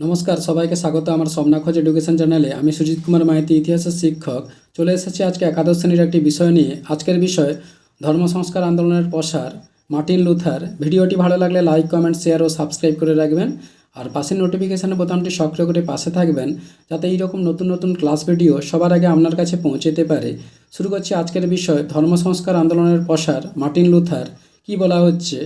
নমস্কার, সবাইকে স্বাগত আমার স্বপ্নাখোঁজ এডুকেশন চ্যানেলে। আমি সুজিত কুমার মাইতি, ইতিহাসের শিক্ষক। চলে এসেছি আজকে একাদশ শ্রেণির একটি বিষয় নিয়ে। আজকের বিষয়, ধর্ম সংস্কার আন্দোলনের প্রসার, মার্টিন লুথার। ভিডিওটি ভালো লাগলে লাইক, কমেন্ট, শেয়ার ও সাবস্ক্রাইব করে রাখবেন। আর পাশের নোটিফিকেশান বোতামটি সক্রিয় করে পাশে থাকবেন, যাতে এইরকম নতুন নতুন ক্লাস ভিডিও সবার আগে আপনার কাছে পৌঁছেতে পারে। শুরু করছি আজকের বিষয়, ধর্ম সংস্কার আন্দোলনের প্রসার, মার্টিন লুথার। কি বলা হচ্ছে?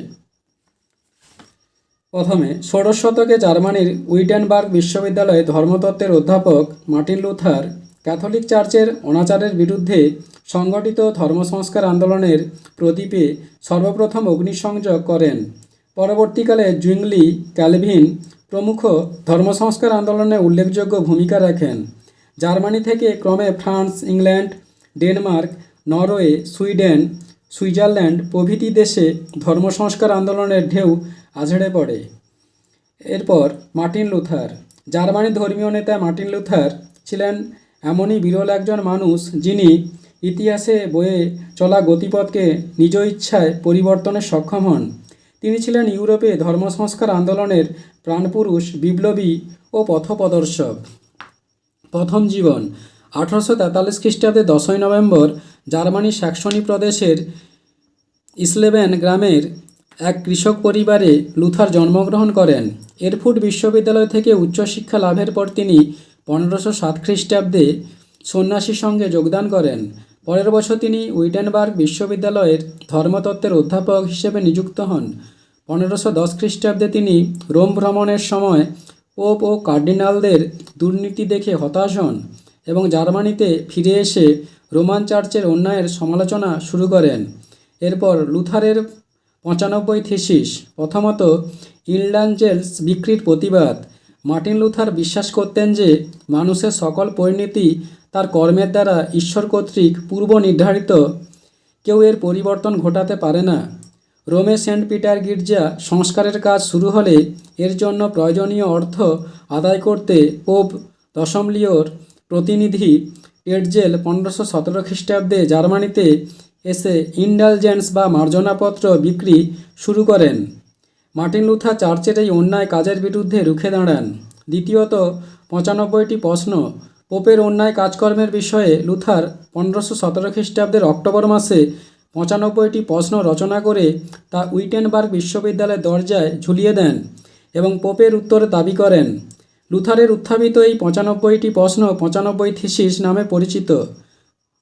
প্রথমে ষোড়শ শতকে জার্মানির উইটেনবার্গ বিশ্ববিদ্যালয়ে ধর্মতত্ত্বের অধ্যাপক মার্টিন লুথার ক্যাথলিক চার্চের অনাচারের বিরুদ্ধে সংগঠিত ধর্ম সংস্কার আন্দোলনের প্রদীপে সর্বপ্রথম অগ্নিসংযোগ করেন। পরবর্তীকালে জুংলি ক্যালভিন প্রমুখ ধর্ম সংস্কার আন্দোলনে উল্লেখযোগ্য ভূমিকা রাখেন। জার্মানি থেকে ক্রমে France, England, Denmark, Norway, Sweden Switzerland প্রভৃতি দেশে ধর্ম সংস্কার আন্দোলনের ঢেউ আঝড়ে পড়ে। এরপর মার্টিন লুথার। জার্মানি ধর্মীয় নেতা মার্টিন লুথার ছিলেন এমনই বিরল একজন মানুষ যিনি ইতিহাসে বয়ে চলা গতিপথকে নিজ ইচ্ছায় পরিবর্তনে সক্ষম হন। তিনি ছিলেন ইউরোপে ধর্ম সংস্কার আন্দোলনের প্রাণপুরুষ, বিপ্লবী ও পথপ্রদর্শক। প্রথম জীবন, আঠারোশো তেতাল্লিশ খ্রিস্টাব্দে দশই নভেম্বর জার্মানি স্যাক্সনি প্রদেশের ইসলেবেন গ্রামের এক কৃষক পরিবারে লুথার জন্মগ্রহণ করেন। এরফুট বিশ্ববিদ্যালয় থেকে উচ্চশিক্ষা লাভের পর তিনি পনেরোশো সাত খ্রিস্টাব্দে সন্ন্যাসীর সঙ্গে যোগদান করেন। পরের বছর তিনি উইটেনবার্গ বিশ্ববিদ্যালয়ের ধর্মতত্ত্বের অধ্যাপক হিসেবে নিযুক্ত হন। পনেরোশো দশ খ্রিস্টাব্দে তিনি রোম ভ্রমণের সময় পোপ ও কার্ডিনালদের দুর্নীতি দেখে হতাশ হন এবং জার্মানিতে ফিরে এসে রোমান চার্চের অন্যায়ের সমালোচনা শুরু করেন। এরপর লুথারের পঁচানব্বই থিসিস, প্রথমত ইলডানজেলস বিক্রির প্রতিবাদ। মার্টিন লুথার বিশ্বাস করতেন যে মানুষের সকল পরিণতি তার কর্মের দ্বারা ঈশ্বর কর্তৃক পূর্ব নির্ধারিত, কেউ এর পরিবর্তন ঘটাতে পারে না। রোমে সেন্ট পিটার গির্জা সংস্কারের কাজ শুরু হলে এর জন্য প্রয়োজনীয় অর্থ আদায় করতে পোপ দশম লিওর প্রতিনিধি টেটজেল পনেরোশো সতেরো খ্রিস্টাব্দে জার্মানিতে এসে ইন্ডালজেন্স বা মার্জনাপত্র বিক্রি শুরু করেন। মার্টিন লুথা চার্চের এই অন্যায় কাজের বিরুদ্ধে রুখে দাঁড়ান। দ্বিতীয়ত, পঁচানব্বইটি প্রশ্ন, পোপের অন্যায় কাজকর্মের বিষয়ে লুথার পনেরোশো সতেরো খ্রিস্টাব্দের অক্টোবর মাসে পঁচানব্বইটি প্রশ্ন রচনা করে তা উইটেনবার্গ বিশ্ববিদ্যালয়ের দরজায় ঝুলিয়ে দেন এবং পোপের উত্তর দাবি করেন লুথারের উত্থাপিত এই পঁচানব্বইটি প্রশ্ন পঁচানব্বই থিসিস নামে পরিচিত।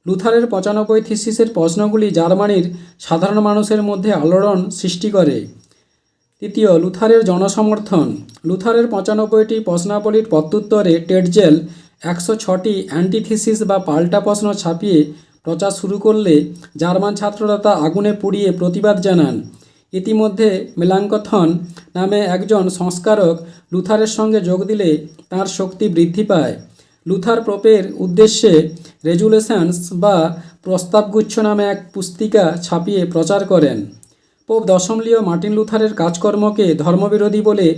লুথারের পঁচানব্বই থিসিসের প্রশ্নগুলি জার্মানির সাধারণ মানুষের মধ্যে আলোড়ন সৃষ্টি করে। তৃতীয় লুথারের জনসমর্থন। লুথারের পঁচানব্বইটি প্রশ্নাবলীর প্রত্যুত্তরে টেটজেল একশো ছটি অ্যান্টিথিসিস বা পাল্টা প্রশ্ন ছাপিয়ে প্রচার শুরু করলে জার্মান ছাত্ররা তা আগুনে পুড়িয়ে প্রতিবাদ জানান। ইতিমধ্যে মেলাঙ্কথন নামে একজন সংস্কারক লুথারের সঙ্গে যোগ দিলে তার শক্তি বৃদ্ধি পায়। লুথার প্রপের উদ্দেশ্যে রেজুলেশনস বা প্রস্তাবগুচ্ছ নামে এক পুস্তিকা ছাপিয়ে প্রচার করেন। পোপ দশমলীয় মার্টিন লুথারের কাজকর্মকে ধর্মবিরোধী বলে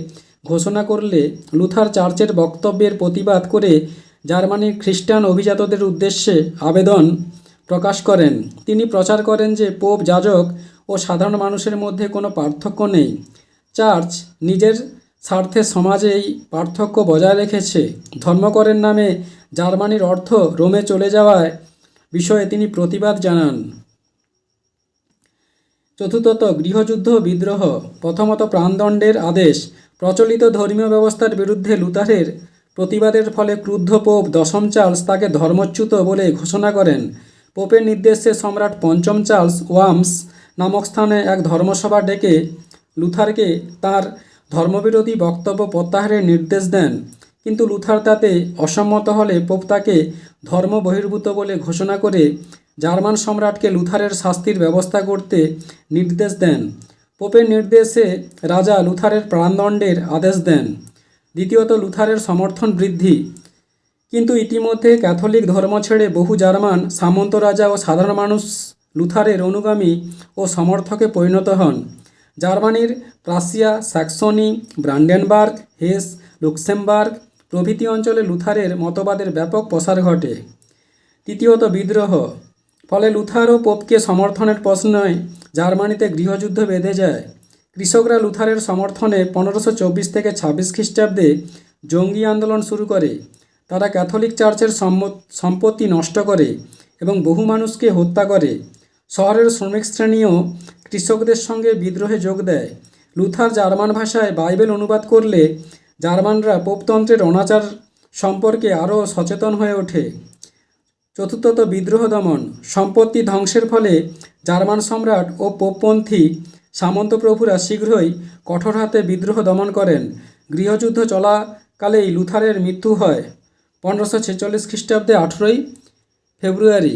ঘোষণা করলে লুথার চার্চের বক্তব্যের প্রতিবাদ করে জার্মানির খ্রিস্টান অভিজাতদের উদ্দেশ্যে আবেদন প্রকাশ করেন। তিনি প্রচার করেন যে পোপ যাজক ও সাধারণ মানুষের মধ্যে কোনো পার্থক্য নেই। চার্চ নিজের স্বার্থে সমাজে এই পার্থক্য বজায় রেখেছে। ধর্মকরের নামে জার্মানির অর্থ রোমে চলে যাওয়ায় বিষয়ে তিনি প্রতিবাদ জানান। চতুর্থত, গৃহযুদ্ধ, বিদ্রোহ। প্রথমত প্রাণদণ্ডের আদেশ। প্রচলিত ধর্মীয় ব্যবস্থার বিরুদ্ধে লুথারের প্রতিবাদের ফলে ক্রুদ্ধ পোপ দশম চার্লস তাকে ধর্মচ্যুত বলে ঘোষণা করেন। পোপের নির্দেশে সম্রাট পঞ্চম চার্লস ওয়ামস নামক স্থানে এক ধর্মসভা ডেকে লুথারকে তার ধর্মবিরোধী বক্তব্য প্রত্যাহারের নির্দেশ দেন। কিন্তু লুথার তাতে অসম্মত হলে পোপ তাকে ধর্ম বহির্ভূত বলে ঘোষণা করে জার্মান সম্রাটকে লুথারের শাস্তির ব্যবস্থা করতে নির্দেশ দেন। পোপের নির্দেশে রাজা লুথারের প্রাণদণ্ডের আদেশ দেন। দ্বিতীয়ত, লুথারের সমর্থন বৃদ্ধি। কিন্তু ইতিমধ্যে ক্যাথলিক ধর্ম ছেড়ে বহু জার্মান সামন্ত রাজা ও সাধারণ মানুষ লুথারের অনুগামী ও সমর্থকে পরিণত হন। জার্মানির Prussia Saxony, Brandenburg, Hesse, Luxembourg প্রভৃতি অঞ্চলে লুথারের মতবাদের ব্যাপক প্রসার ঘটে। তৃতীয়ত বিদ্রোহ। ফলে লুথার ও পোপকে সমর্থনের প্রশ্নে জার্মানিতে গৃহযুদ্ধ বেঁধে যায়। কৃষকরা লুথারের সমর্থনে পনেরোশো চব্বিশ থেকে ছাব্বিশ খ্রিস্টাব্দে জঙ্গি আন্দোলন শুরু করে। তারা ক্যাথলিক চার্চের সম্পত্তি নষ্ট করে এবং বহু মানুষকে হত্যা করে। শহরের শ্রমিক শ্রেণীও কৃষকদের সঙ্গে বিদ্রোহে যোগ দেয়। লুথার জার্মান ভাষায় বাইবেল অনুবাদ করলে জার্মানরা পোপতন্ত্রের অনাচার সম্পর্কে আরও সচেতন হয়ে ওঠে। চতুর্থত বিদ্রোহ দমন, সম্পত্তি ধ্বংসের ফলে জার্মান সম্রাট ও পোপপন্থী সামন্তপ্রভুরা শীঘ্রই কঠোর হাতে বিদ্রোহ দমন করেন। গৃহযুদ্ধ চলাকালেই লুথারের মৃত্যু হয়। পনেরোশো ছেচল্লিশ খ্রিস্টাব্দে আঠেরোই ফেব্রুয়ারি।